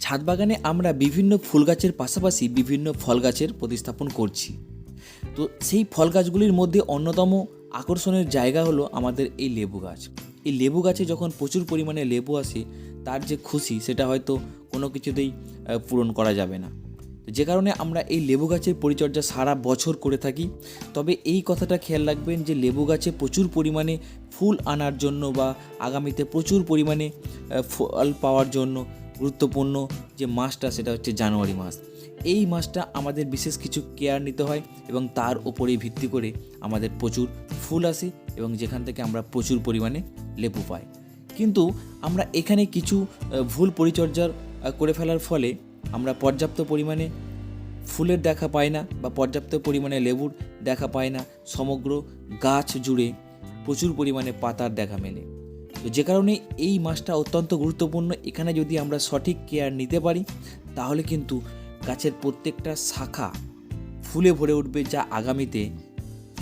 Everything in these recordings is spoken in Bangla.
ছাদ বাগানে আমরা বিভিন্ন ফুল গাছের পাশাপাশি বিভিন্ন ফল গাছের প্রতিস্থাপন করছি। তো সেই ফল গাছগুলির মধ্যে অন্যতম আকর্ষণের জায়গা হলো আমাদের এই লেবু গাছ। এই লেবু গাছে যখন প্রচুর পরিমাণে লেবু আসে, তার যে খুশি সেটা হয়তো কোনো কিছুতেই পূরণ করা যাবে না। যে কারণে আমরা এই লেবু গাছের পরিচর্যা সারা বছর করে থাকি। তবে এই কথাটা খেয়াল রাখবেন যে লেবু গাছে প্রচুর পরিমাণে ফুল আনার জন্য বা আগামীতে প্রচুর পরিমাণে ফল পাওয়ার জন্য গুরুত্বপূর্ণ যে মাসটা, সেটা হচ্ছে জানুয়ারি মাস। এই মাসটা আমাদের বিশেষ কিছু কেয়ার নিতে হয় এবং তার উপরেই ভিত্তি করে আমাদের প্রচুর ফুল আসে এবং যেখান থেকে আমরা প্রচুর পরিমাণে লেবু পাই। কিন্তু আমরা এখানে কিছু ভুল পরিচর্যার করে ফেলার ফলে আমরা পর্যাপ্ত পরিমাণে ফুলের দেখা পাই না বা পর্যাপ্ত পরিমাণে লেবুর দেখা পাই না। সমগ্র গাছ জুড়ে প্রচুর পরিমাণে পাতার দেখা মেলে। তো যে কারণে এই মাসটা অত্যন্ত গুরুত্বপূর্ণ। এখানে যদি আমরা সঠিক কেয়ার নিতে পারি, তাহলে কিন্তু গাছের প্রত্যেকটা শাখা ফুলে ভরে উঠবে যা আগামীতে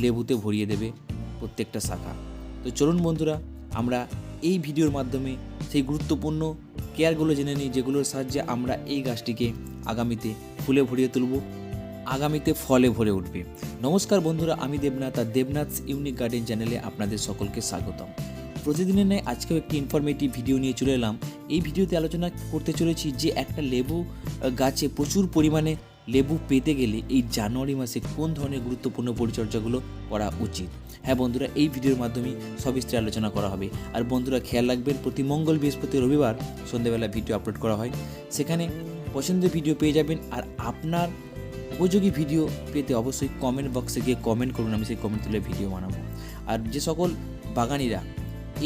লেবুতে ভরিয়ে দেবে প্রত্যেকটা শাখা। তো চলুন বন্ধুরা, আমরা এই ভিডিওর মাধ্যমে সেই গুরুত্বপূর্ণ কেয়ারগুলো জেনে নিই, যেগুলোর সাহায্যে আমরা এই গাছটিকে আগামীতে ফুলে ভরিয়ে তুলব, আগামীতে ফলে ভরে উঠবে। নমস্কার বন্ধুরা, আমি দেবনাথ, আর দেবনাথ ইউনিক গার্ডেন চ্যানেলে আপনাদের সকলকে স্বাগতম। প্রতিদিনের ন্যায় আজকেও একটি ইনফরমেটিভ ভিডিও নিয়ে চলে এলাম। এই ভিডিওতে আলোচনা করতে চলেছি যে একটা লেবু গাছে প্রচুর পরিমাণে লেবু পেতে গেলে এই জানুয়ারি মাসে কোন ধরনের গুরুত্বপূর্ণ পরিচর্যাগুলো করা উচিত? হ্যাঁ বন্ধুরা, এই ভিডিওর মাধ্যমে সবিস্তারে আলোচনা করা হবে। আর বন্ধুরা, খেয়াল রাখবেন, প্রতি মঙ্গল বৃহস্পতি রবিবার সন্ধ্যেবেলা ভিডিও আপলোড করা হয়। সেখানে পছন্দের ভিডিও পেয়ে যাবেন। আর আপনার উপযোগী ভিডিও পেতে অবশ্যই কমেন্ট বক্সে গিয়ে কমেন্ট করুন, আমি সেই কমেন্ট তুলে ভিডিও বানাবো। আর যে সকল বাগানিরা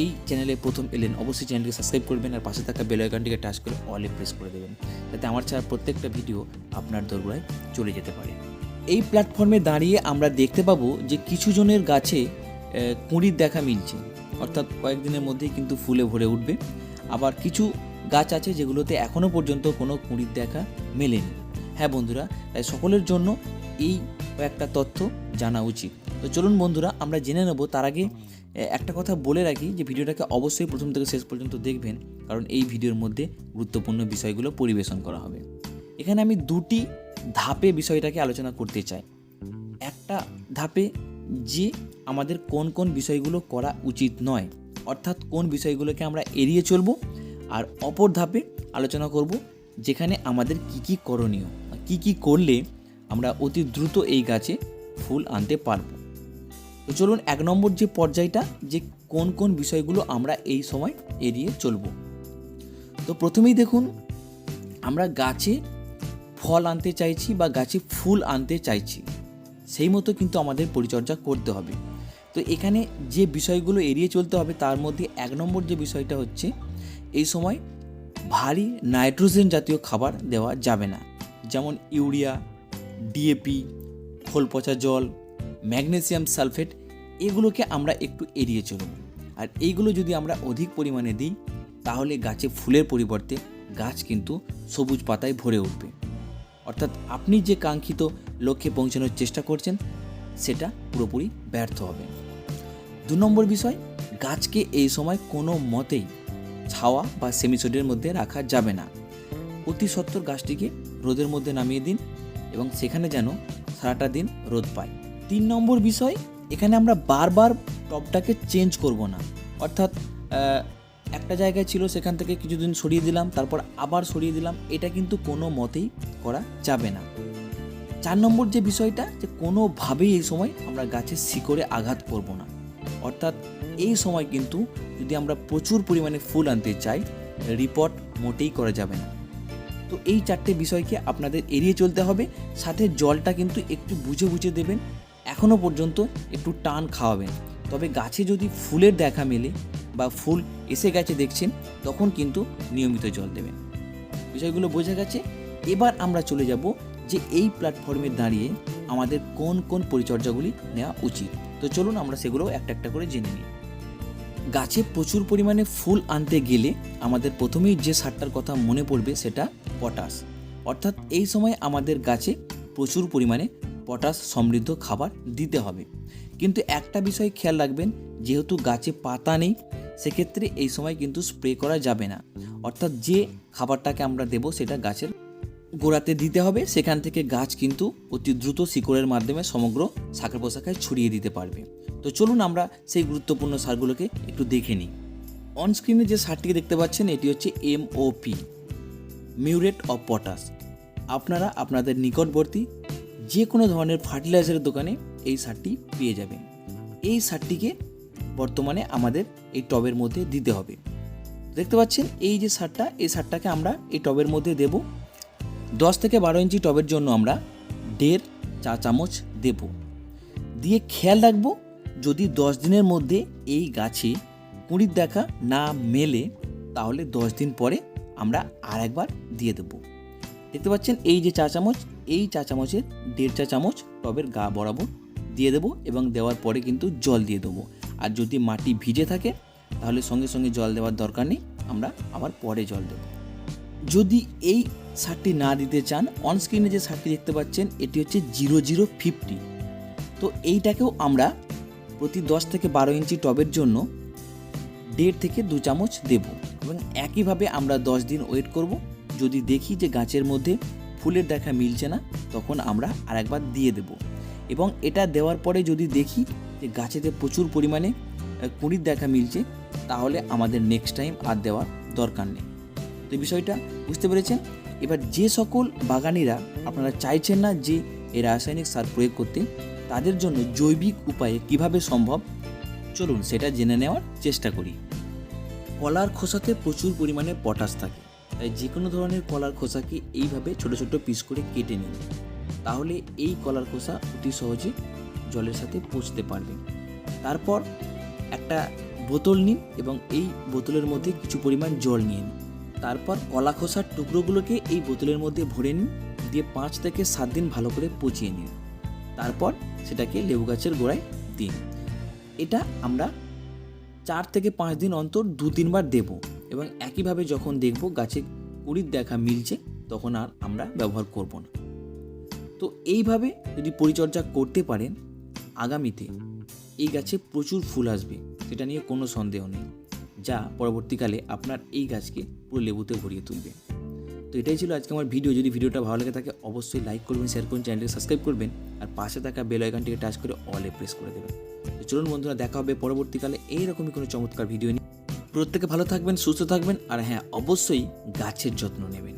এই চ্যানেলে প্রথম এলেন, অবশ্যই চ্যানেলকে সাবস্ক্রাইব করবেন আর পাশে থাকা বেল আইকনটিকে টাচ করে অলে প্রেস করে দেবেন, যাতে আমার ছাড়া প্রত্যেকটা ভিডিও আপনার দরবারে চলে যেতে পারে। এই প্ল্যাটফর্মে দাঁড়িয়ে আমরা দেখতে পাবো যে কিছু জনের গাছে কুঁড়ির দেখা মিলছে। অর্থাৎ কয়েকদিনের মধ্যেই কিন্তু ফুলে ভরে উঠবে। আবার কিছু গাছ আছে যেগুলোতে এখনও পর্যন্ত কোনো কুঁড়ির দেখা মেলেনি। হ্যাঁ বন্ধুরা, তাই সকলের জন্য এই কয়েকটা তথ্য জানা উচিত। তো চলুন বন্ধুরা, আমরা জেনে নেব, তার আগে একটা কথা বলে রাখি যে ভিডিওটাকে অবশ্যই প্রথম থেকে শেষ পর্যন্ত দেখবেন, কারণ এই ভিডিওর মধ্যে গুরুত্বপূর্ণ বিষয়গুলো পরিবেশন করা হবে। এখানে আমি দুটি ধাপে বিষয়টাকে আলোচনা করতে চাই। একটা ধাপে যে আমাদের কোন কোন বিষয়গুলো করা উচিত নয়, অর্থাৎ কোন বিষয়গুলোকে আমরা এড়িয়ে চলবো, আর অপর ধাপে আলোচনা করব যেখানে আমাদের কি কি করণীয় কি কি করলে আমরা অতি দ্রুত এই গাছে ফুল আনতে পারব। তো চলুন এক নম্বর যে পর্যায়টা, যে কোন কোন বিষয়গুলো আমরা এই সময় এড়িয়ে চলব। তো প্রথমেই দেখুন, আমরা গাছে ফল আনতে চাইছি বা গাছে ফুল আনতে চাইছি, সেই মতো কিন্তু আমাদের পরিচর্যা করতে হবে। তো এখানে যে বিষয়গুলো এড়িয়ে চলতে হবে, তার মধ্যে এক নম্বর যে বিষয়টা হচ্ছে, এই সময় ভারী নাইট্রোজেন জাতীয় খাবার দেওয়া যাবে না। যেমন ইউরিয়া, ডিএপি, খোল পচা জল ম্যাগনেসিয়াম সালফেট, এগুলোকে আমরা একটু এড়িয়ে চলব আর এইগুলো যদি আমরা অধিক পরিমাণে দিই, তাহলে গাছে ফুলের পরিবর্তে গাছ কিন্তু সবুজ পাতায় ভরে উঠবে। অর্থাৎ আপনি যে কাঙ্ক্ষিত লক্ষ্যে পৌঁছানোর চেষ্টা করছেন, সেটা পুরোপুরি ব্যর্থ হবে। দু নম্বর বিষয়, গাছকে এই সময় কোনো মতেই ছাওয়া বা সেমিসোডের মধ্যে রাখা যাবে না। অতি সত্বর গাছটিকে রোদের মধ্যে নামিয়ে দিন এবং সেখানে যেন সারাটা দিন রোদ পায়। তিন নম্বর বিষয়, এখানে আমরা বারবার টপটাকে চেঞ্জ করব না। অর্থাৎ একটা জায়গায় ছিল, সেখান থেকে কিছুদিন সরিয়ে দিলাম, তারপর আবার সরিয়ে দিলাম, এটা কিন্তু কোনো মতেই করা যাবে না। চার নম্বর যে বিষয়টা, যে কোনোভাবেই এই সময় আমরা গাছের শিকড়ে আঘাত করব না। অর্থাৎ, এই সময় কিন্তু যদি আমরা প্রচুর পরিমাণে ফুল আনতে চাই রিপোর্ট মোটেই করা যাবে না। তো এই চারটে বিষয়কে আপনাদের এড়িয়ে চলতে হবে, সাথে জলটা কিন্তু একটু বুঝে বুঝে দেবেন এখনও পর্যন্ত একটু টান খাওয়াবেন। তবে গাছে যদি ফুলের দেখা মেলে বা ফুল এসে গেছে দেখছেন, তখন কিন্তু নিয়মিত জল দেবেন। বিষয়গুলো বোঝা গেছে। এবার আমরা চলে যাব যে এই প্ল্যাটফর্মে দাঁড়িয়ে আমাদের কোন কোন পরিচর্যাগুলি নেওয়া উচিত। তো চলুন আমরা সেগুলো একটা একটা করে জেনে নিই। গাছে প্রচুর পরিমাণে ফুল আনতে গেলে আমাদের প্রথমেই যে সারটার কথা মনে পড়বে সেটা পটাশ। অর্থাৎ এই সময় আমাদের গাছে প্রচুর পরিমাণে পটাশ সমৃদ্ধ খাবার দিতে হবে। কিন্তু একটা বিষয় খেয়াল রাখবেন, যেহেতু গাছে পাতা নেই, সেক্ষেত্রে এই সময় কিন্তু স্প্রে করা যাবে না। অর্থাৎ যে খাবারটাকে আমরা দেব সেটা গাছের গোড়াতে দিতে হবে, সেখান থেকে গাছ কিন্তু অতি দ্রুত শিকড়ের মাধ্যমে সমগ্র শাখা পোশাখায় ছড়িয়ে দিতে পারবে। তো চলুন আমরা সেই গুরুত্বপূর্ণ সারগুলোকে একটু দেখে নিই। অনস্ক্রিনে যে সারটিকে দেখতে পাচ্ছেন, এটি হচ্ছে এমওপি, মিউরেট অফ পটাশ। আপনারা আপনাদের নিকটবর্তী যে কোনো ধরনের ফার্টিলাইজারের দোকানে এই সারটি পেয়ে যাবেন এই সারটিকে বর্তমানে আমাদের এই টবের মধ্যে দিতে হবে। দেখতে পাচ্ছেন, এই যে সারটা, এই সারটাকে আমরা এই টবের মধ্যে দেব। দশ থেকে বারো ইঞ্চি টবের জন্য আমরা দেড় চা চামচ দেব। দিয়ে খেয়াল রাখব, যদি দশ দিনের মধ্যে এই গাছে কুঁড়ির দেখা না মেলে, তাহলে দশ দিন পরে আমরা আর একবার দিয়ে দেবো। দেখতে পাচ্ছেন এই যে চা চামচ, এই চা চামচের দেড় চা চামচ টবের গা বরাবর দিয়ে দেবো এবং দেওয়ার পরে কিন্তু জল দিয়ে দেবো। আর যদি মাটি ভিজে থাকে, তাহলে সঙ্গে সঙ্গে জল দেওয়ার দরকার নেই, আমরা আবার পরে জল দেবো। যদি এই সারটি না দিতে চান অন স্ক্রিনে যে সারটি দেখতে পাচ্ছেন, এটি হচ্ছে জিরো জিরো ফিফটি। তো এইটাকেও আমরা প্রতি দশ থেকে বারো ইঞ্চি টবের জন্য দেড় থেকে দু চামচ দেব এবং একইভাবে আমরা দশ দিন ওয়েট করব। যদি দেখি যে গাছের মধ্যে ফুলের দেখা মিলছে না, তখন আমরা আরেকবার দিয়ে দেব। এবং এটা দেওয়ার পরে যদি দেখি যে গাছেতে প্রচুর পরিমাণে কুঁড়ির দেখা মিলছে, তাহলে আমাদের নেক্সট টাইম আর দেওয়ার দরকার নেই। তো বিষয়টা বুঝতে পেরেছেন? এবার যে সকল বাগানিরা আপনারা চাইছেন না যে এই রাসায়নিক সার প্রয়োগ করতে, তাদের জন্য জৈবিক উপায়ে কীভাবে সম্ভব, চলুন সেটা জেনে নেওয়ার চেষ্টা করি। কলার খোসাতে প্রচুর পরিমাণে পটাশ থাকে। তাই যে কোনো ধরনের কলার খোসাকে এইভাবে ছোট ছোট পিস করে কেটে নিন। তাহলে এই কলার খোসা অতি সহজে জলের সাথে পচতে পারবে। তারপর একটা বোতল নিন এবং এই বোতলের মধ্যে কিছু পরিমাণ জল নিয়ে নিন। তারপর কলা খোসার টুকরোগুলোকে এই বোতলের মধ্যে ভরে নিন, দিয়ে পাঁচ থেকে সাত দিন ভালো করে পচিয়ে নিন। তারপর সেটাকে লেবু গাছের গোড়ায় দিন। এটা আমরা চার থেকে পাঁচ দিন অন্তর দু তিনবার দেব। এবং একইভাবে যখন দেখব গাছে কুড়ির দেখা মিলছে, তখন আর আমরা ব্যবহার করব না। তো এইভাবে যদি পরিচর্যা করতে পারেন, আগামীতে এই গাছে প্রচুর ফুল আসবে, সেটা নিয়ে কোনো সন্দেহ নেই, যা পরবর্তীকালে আপনার এই গাছকে পুরো লেবুতে ভরিয়ে তুলবে। তো এটাই ছিল আজকে আমার ভিডিও। যদি ভিডিওটা ভালো লাগে থাকে, অবশ্যই লাইক করবেন শেয়ার করবেন চ্যানেলকে সাবস্ক্রাইব করবেন, আর পাশে থাকা বেল আইকনটিকে টাচ করে অলে প্রেস করে দেবেন। তো চলুন বন্ধুরা, দেখা হবে পরবর্তীকালে এইরকমই কোনো চমৎকার ভিডিও নিয়ে। প্রত্যেকে ভালো থাকবেন সুস্থ থাকবেন আর হ্যাঁ অবশ্যই গাছের যত্ন নেবেন।